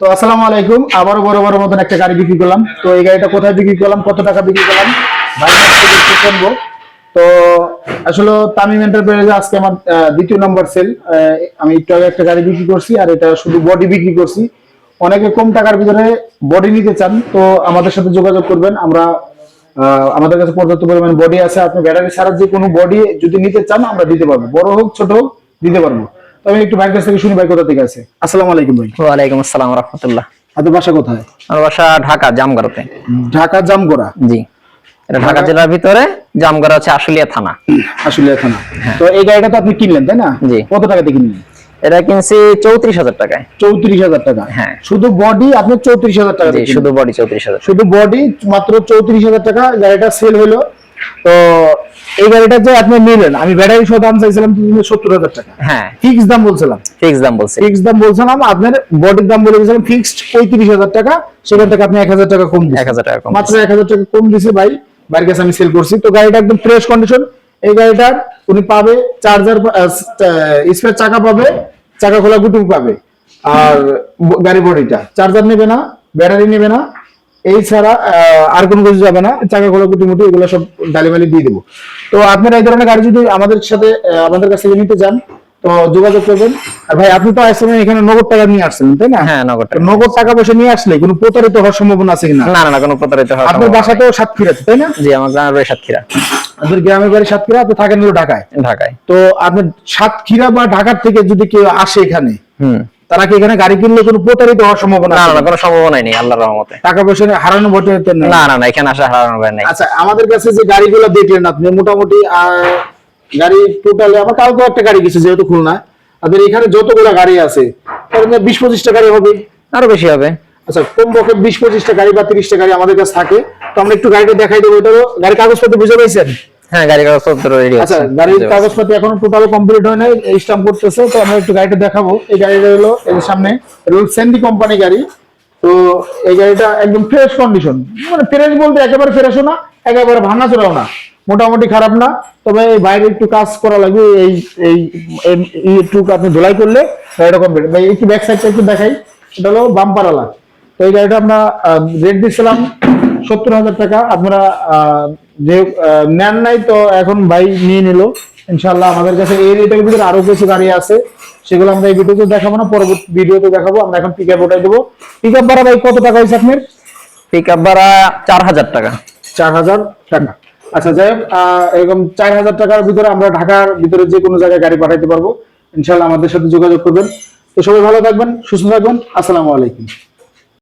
তো আসসালামু আলাইকুম, আবারও বড় বড় মতন একটা গাড়ি বিক্রি করলাম। তো এই গাড়িটা কোথায় বিক্রি করলাম, কত টাকা বিক্রি করলাম শুনব। তো আসলে তামিম এন্টারপ্রাইজে আজকে আমার দ্বিতীয় নম্বর সেল আমি একটু আগে একটা গাড়ি বিক্রি করছি আর এটা শুধু বডি বিক্রি করছি। অনেকে কম টাকার ভিতরে বডি নিতে চান, তো আমাদের সাথে যোগাযোগ করবেন। আমরা আমাদের কাছে পর্যাপ্ত পরিমাণ বডি আছে, আপনি ব্যাটারি ছাড়া যে কোনো বডি যদি নিতে চান, আমরা দিতে পারব। বড় হোক, ছোট হোক, দিতে পারব। আমি একটু ভাইয়ের কাছ থেকে শুনি ভাই কোথা থেকে আছে। আসসালামু আলাইকুম ভাই। ওয়ালাইকুম আসসালাম রহমতুল্লাহ। আপনার বাসা কোথায়? আমার বাসা ঢাকা জামগড়াতে। ঢাকা জামগড়া? জি। এটা ঢাকা জেলার ভিতরে জামগড়া হচ্ছে আশুলিয়া থানা। আসলে থানা। তো এই গাড়িটা তো আপনি কিনলেন তাই না? জি। কত টাকাতে কিনলেন? এটা কিনছি চৌত্রিশ হাজার টাকায়। চৌত্রিশ হাজার টাকা। হ্যাঁ। শুধু বডি আপনি চৌত্রিশ হাজার টাকা শুধু বডি চৌত্রিশ হাজার। শুধু বডি মাত্র চৌত্রিশ হাজার টাকা গাড়িটা সেল হলো। তো এই গাড়িটা যে আপনি নিলেন আমি ব্যাটারি সহ দাম চাইছিলাম সত্তর হাজার টাকা। হ্যাঁ। ফিক্স দাম বলছিলাম। ফিক্স দাম বলছি। ফিক্স দাম বলছিলাম আপনার বডির দাম বলে ফিক্সড পঁয়ত্রিশ হাজার টাকা সেখান থেকে আপনি এক হাজার টাকা কম। এক হাজার টাকা মাত্র এক হাজার টাকা কম দিছে ভাই বাড়ির কাছে আমি সেল করছি। তো গাড়িটা একদম ফ্রেশ কন্ডিশন এই গাড়িটার উনি পাবে চার্জার স্পেয়ার চাকা পাবে চাকা খোলা গুটুম পাবে। আর গাড়ি বডিটা চার্জার নেবে না ব্যাটারি নেবে না এই ছাড়া আর কোনো কিছু যাবে না। চাকা খোলা গুটি মুটি এগুলো সব ডালিমালি দিয়ে দেবো। তো আপনারা এই ধরনের গাড়ি যদি আমাদের সাথে আমাদের কাছে নিতে চান তো যোগাযোগ করবেন। আর ভাই আপনি তো আসছেন এখানে নগদ টাকা নিয়ে আসছেন তাই না? হ্যাঁ নগদ টাকা। নগদ টাকা পয়সা নিয়ে আসলে কোনো প্রতারিত হওয়ার সম্ভাবনা আছে কিনা? না না না কোনো প্রতারিত হওয়ার আপনার বাসাতেও সাতক্ষীরা আছে, তাই না। জি আমার গ্রামের বাড়ি সাতক্ষীরা। আপনার গ্রামের বাড়ি সাতক্ষীরা আপনি থাকেন হলো ঢাকায়। ঢাকায়। তো আপনার সাতক্ষীরা বা ঢাকার থেকে যদি কেউ আসে এখানে হুম। তারা কি এখানে গাড়ি কিনলে কোনো প্রতারিত হওয়ার সম্ভাবনা না না না কোনো সম্ভাবনাই নেই আল্লাহর রহমতে। টাকা পয়সা হারানো ভোটে না না না এখানে আসা হারানোর ভয় নেই। আচ্ছা আমাদের কাছে যে গাড়িগুলো দেখলেন আপনি মোটামুটি গাড়ি টোটালে আমার কালকে একটা গাড়ি গেছে যেহেতু খুলনা। আপনাদের এখানে যতগুলো গাড়ি আছে বিশ পঁচিশটা গাড়ি হবে? আরও বেশি হবে। আচ্ছা কমপক্ষে বিশ পঁচিশটা গাড়ি বা তিরিশটা গাড়ি আমাদের কাছে থাকে তো আমরা একটু গাড়িটা দেখাই দেবো ওটারও গাড়ি কাগজপত্র বুঝে পেয়েছেন হ্যাঁ গাড়ি কাগজপত্র রেডি আচ্ছা গাড়ির কাগজপত্র এখনও টোটাল কমপ্লিট হয় নাই করতেছে তো আমরা একটু গাড়িটা দেখাবো। এই গাড়িটা হলো যে সামনে রুল কোম্পানি গাড়ি। তো এই গাড়িটা একদম ফ্রেশ কন্ডিশন মানে ফ্রেশ বলতে একেবারে ফ্রেশও না একেবারে ভাঙা চোরাও না। মোটামুটি খারাপ না তবে এই বাইরে একটু কাজ করা লাগবে এই এই একটু আপনি ধুলাই করলে গাড়িটা কমপ্লিট ভাই একটু ব্যাক সাইডটা একটু দেখাই এটা হলো বাম্পারালা তো এই গাড়িটা আমরা রেট দিচ্ছিলাম সত্তর হাজার টাকা। আপনারা আহ, যে নেন নাই তো এখন ভাই নিয়ে নিল। ইনশাল্লাহ আমাদের কাছে এই রেটের ভিতরে আরও কিছু গাড়ি আছে। সেগুলো আমরা এই ভিডিওতে দেখাবো না পরবর্তী ভিডিওতে দেখাবো। আমরা এখন পিক আপ ওটাই দেবো। পিক আপ ভাড়া ভাই কত টাকা হয়েছে আপনার? পিক আপ ভাড়া চার হাজার টাকা। চার হাজার টাকা। আচ্ছা যাই হোক আহ, এরকম চার হাজার টাকার ভিতরে আমরা ঢাকার ভিতরে যে কোনো জায়গায় গাড়ি পাঠাইতে পারব। ইনশাল্লাহ আমাদের সাথে যোগাযোগ করবেন। তো সবাই ভালো থাকবেন সুস্থ থাকবেন। আসসালামু আলাইকুম।